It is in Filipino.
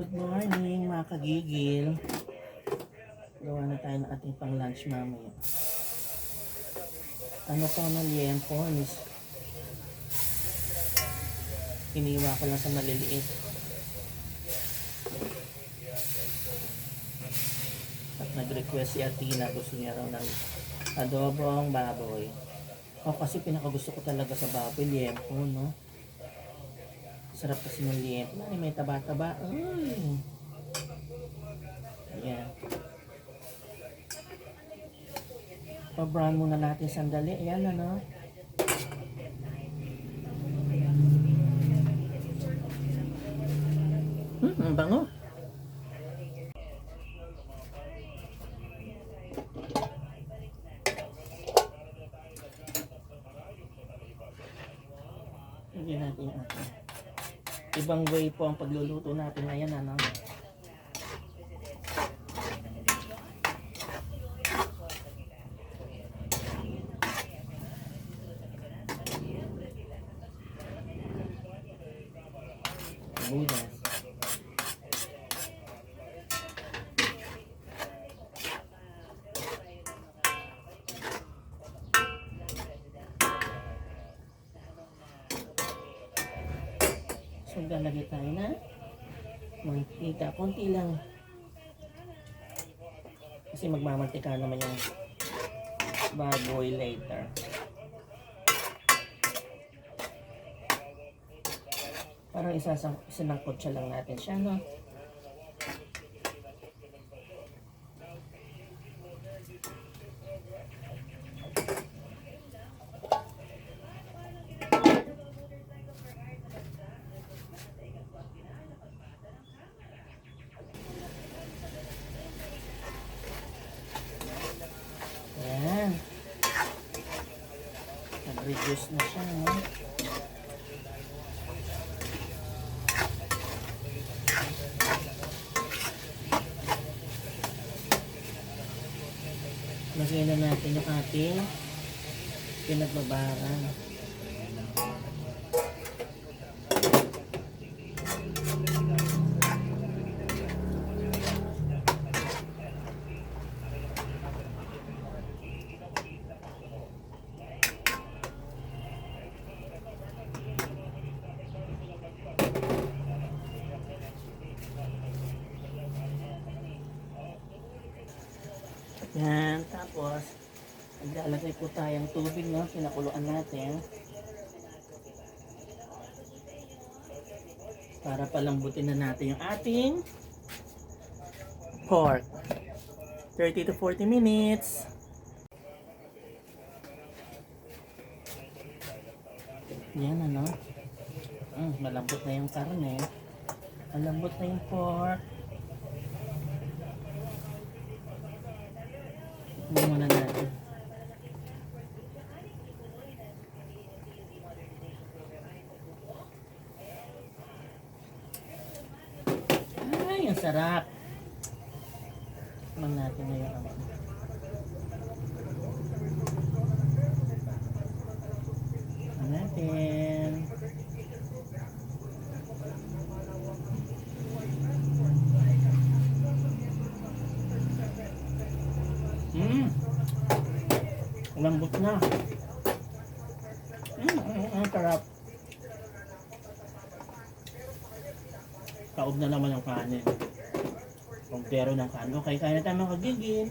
Good morning mga kagigil. Gawa na tayo ng ating pang lunch mamaya. Ano to na liempo is iniwa ko lang sa maliliit. At nag-request si Atina gusto niya raw ng adobong baboy. Ako kasi pinakagusto ko talaga sa baboy, liempo, no? Sarap kasi ng liempo. Ay, may taba-taba. Ay. Ayan. Pa-brown muna natin sandali. Ayan, ano? Hmm, ang bango. Hindi natin ating. Ibang way po ang pagluluto natin ngayon, ano? Budas. So, lalagay tayo na mantika. Konti lang. Kasi magmamantika naman yung baboy later. Parang isasang, isinangkot siya lang natin siya, no? Ayan. Nag-reduce na siya, no? Lagyan na natin yung ating pinagbabaran. Yan, tapos maglalagay po tayong tubig, no? Pinakuluan natin. Para palambutin na natin yung ating pork. 30 to 40 minutes. Yan, ano? Mm, malambot na yung karne. Malambot na yung pork. Hindi muna natin. Ay, ang sarap. Tingnan natin ano. Tingnan natin. Hmm. Lambot na. Hmm, ang, ang sarap. Kaob na naman ang kanin. Kumpero ng kanin. Okay, kaya na tayo mga.